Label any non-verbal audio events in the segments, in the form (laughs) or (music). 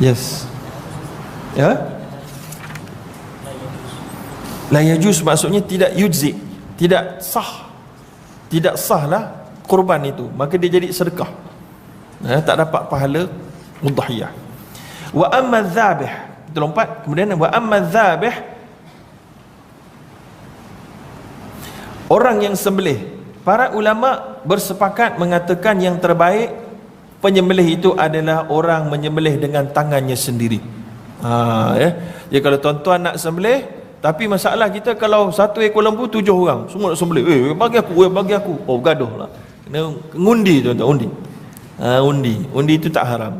Yes. Ya? La yajuz maksudnya tidak yujzi, tidak sah. Tidak sahlah kurban itu, maka dia jadi sedekah. Ya, tak dapat pahala mudhiyah. Wa amma dzabih, kita lompat kemudian wa amma dzabih orang yang sembelih para ulama bersepakat mengatakan yang terbaik penyembelih itu adalah orang menyembelih dengan tangannya sendiri. Ha, ya. ya kalau tuan-tuan nak sembelih tapi masalah kita kalau satu ekor lembu tujuh orang semua nak sembelih. Eh bagi aku eh bagi aku. Oh gaduh lah. Kena ngundi tuan-tuan undi. Ha, undi. Undi itu tak haram.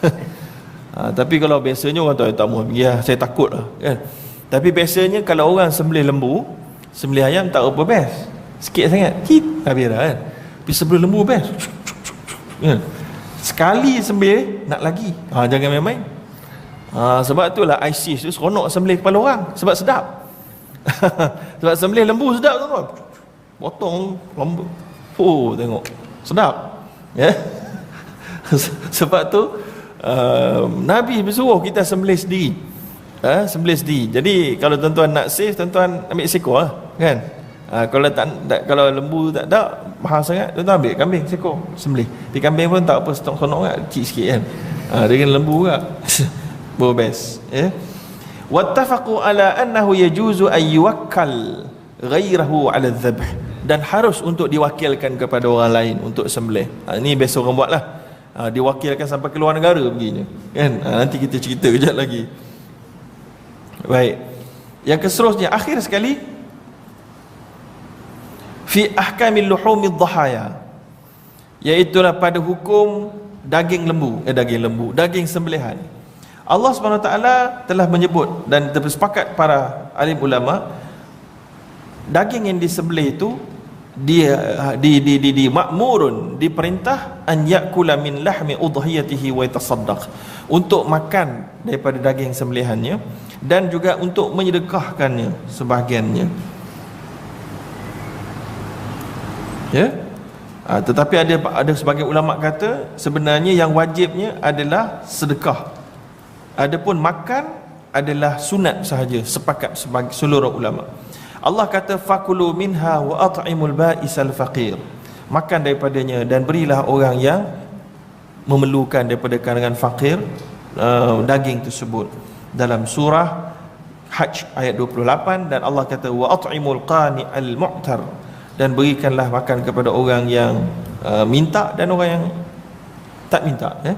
(laughs) Ha, tapi kalau biasanya orang tahu tak mau ya saya takut lah kan tapi biasanya kalau orang sembelih lembu Sembelih ayam tak apa best. Sikit sangat Kit Habis dah kan. Tapi sebelum lembu best. Kan? (laughs) Sekali sembelih Nak lagi. Ha, Jangan main-main. Ha, Sebab itulah ISIS tu Seronok sembelih kepala orang. Sebab sedap. (laughs) Sebab sembelih lembu sedap tu kan Potong lembu. Oh tengok. Sedap. Ya? Yeah? (laughs) Sebab tu uh, Nabi bersuruh kita sembelih sendiri. Ha, Sembelih sendiri. Jadi kalau tuan-tuan nak save Tuan-tuan ambil seekor lah kan ha, kalau tak, tak kalau lembu tak ada mahal sangat. Tu ambil kambing seekor sembelih. Di kambing pun tak apa stok sonok kan kecil sikit kan. Ha, dengan lembu juga. (laughs) Bo best ya. Yeah? wattafaqu ala annahu yajuzu ay yuwakkal ghairahu ala dhabh. Dan harus untuk diwakilkan kepada orang lain untuk sembelih. Ha, ini biasa orang buat lah ha, diwakilkan sampai ke luar negara begini kan? Ha, nanti kita cerita kejap lagi. Baik. Yang keseterusnya akhir sekali fi ahkamil luhumid dhahaya iaitu pada hukum daging lembu eh daging lembu daging sembelihan. Allah SWT telah menyebut dan bersepakat para alim ulama daging yang disembelih itu dia di di di, di makmurun diperintah an yakula min lahmi udhiyatihi wa yatasaddaq. Untuk makan daripada daging sembelihannya dan juga untuk menyedekahkannya sebahagiannya ya. Ha, tetapi ada ada sebagai ulama kata sebenarnya yang wajibnya adalah sedekah. Adapun makan adalah sunat sahaja sepakat sebagai seluruh ulama. Allah kata fakulu minha wa at'imul ba'isal faqir. Makan daripadanya dan berilah orang yang memerlukan daripada kalangan fakir uh, daging tersebut. Dalam surah Hajj ayat 28 dan Allah kata wa at'imul qani al mu'tar dan berikanlah makan kepada orang yang uh, minta dan orang yang tak minta ya.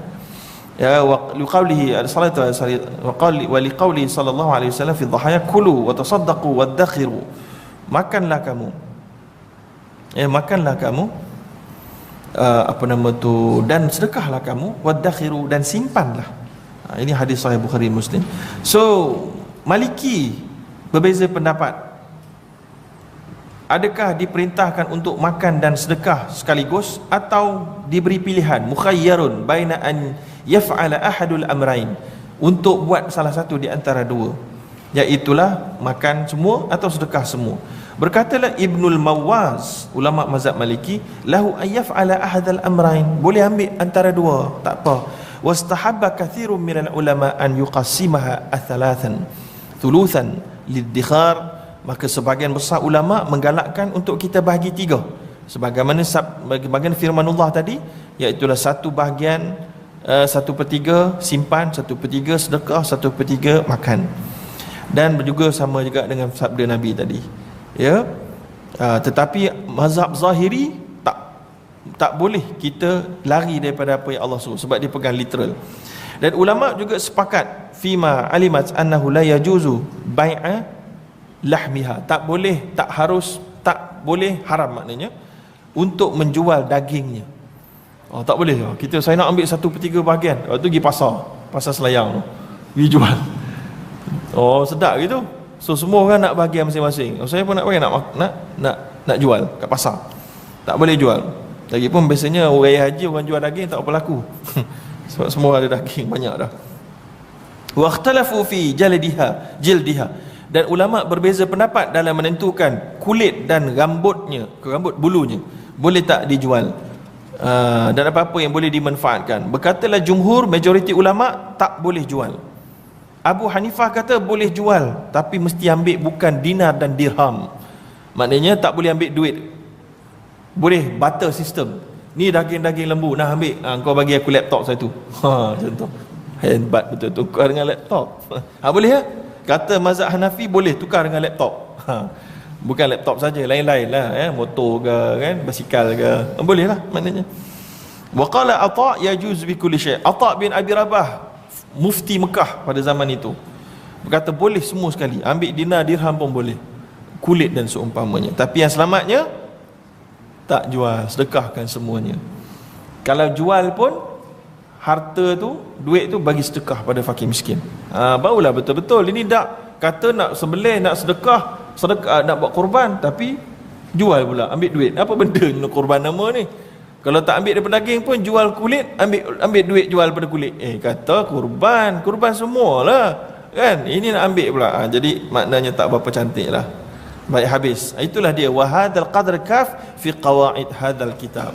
Ya wa liqaulihi salatu wa qali wa liqauli sallallahu alaihi wasallam fi dhahaya kulu wa tasaddaqu wa dakhiru. Makanlah kamu. Ya makanlah kamu uh, apa nama tu dan sedekahlah kamu wa dakhiru dan simpanlah. Ha, ini hadis sahih bukhari muslim. So maliki berbeza pendapat adakah diperintahkan untuk makan dan sedekah sekaligus atau diberi pilihan mukhayyarun baina an yaf'ala ahadul amrain untuk buat salah satu di antara dua iaitulah makan semua atau sedekah semua. Berkatalah Ibnul Mawaz ulama mazhab Maliki lahu ayyaf'ala ahadal amrain boleh ambil antara dua tak apa. Wastahabba kathirun minal ulama an yuqassimaha athalathan thuluthan liddikhar maka sebahagian besar ulama menggalakkan untuk kita bahagi tiga. Sebagaimana bagian firman Allah tadi iaitu satu bahagian uh, satu per tiga simpan satu per tiga sedekah satu per tiga makan. Dan juga sama juga dengan sabda Nabi tadi ya. Uh, tetapi mazhab zahiri tak tak boleh kita lari daripada apa yang Allah suruh sebab dia pegang literal. Dan ulama juga sepakat fima alimat annahu la yajuzu bai'a lahmiha. Tak boleh tak harus tak boleh haram maknanya untuk menjual dagingnya. Oh, tak boleh. Kita saya nak ambil satu per tiga bahagian waktu pergi pasar. Pasar selayang. Tu pergi jual. Oh sedap gitu. So semua orang nak bahagian masing-masing. Oh, saya pun nak bagi nak nak nak nak jual kat pasar. Tak boleh jual. Lagipun biasanya orang haji orang jual daging tak apa laku (laughs) sebab semua ada daging banyak dah. Wa ikhtalafu fi jaldiha jildiha dan ulama berbeza pendapat dalam menentukan kulit dan rambutnya rambut bulunya boleh tak dijual? Uh, dan apa-apa yang boleh dimanfaatkan. Berkatalah jumhur majoriti ulama tak boleh jual. Abu Hanifah kata boleh jual tapi mesti ambil bukan dinar dan dirham. Maknanya tak boleh ambil duit. Boleh barter sistem ni daging-daging lembu nak ambil. Ha, kau bagi aku laptop satu. (laughs) Ha tu. Hebat betul tukar dengan laptop. (laughs) Ha boleh ya kata mazhab Hanafi boleh tukar dengan laptop. Ha. Bukan laptop saja lain-lain lah ya motor ke kan basikal ke. Ah, boleh lah maknanya. Wa qala ata yajuz bi kulli shay. Ata bin abi rabah mufti Mekah pada zaman itu. Berkata boleh semua sekali. Ambil dinar dirham pun boleh. Kulit dan seumpamanya. Tapi yang selamatnya tak jual. Sedekahkan semuanya. Kalau jual pun harta tu duit tu bagi sedekah pada fakir miskin ha, barulah betul-betul. Ini tak kata nak sembelih nak sedekah sedekah nak buat korban tapi jual pula ambil duit. Apa benda nak korban nama ni? Kalau tak ambil daripada daging pun jual kulit ambil ambil duit jual pada kulit. Eh kata korban korban semualah kan? Ini nak ambil pula. Ha, jadi maknanya tak berapa cantik lah baik habis. Itulah dia. Wahadal qadr kaf fi qawaid hadal kitab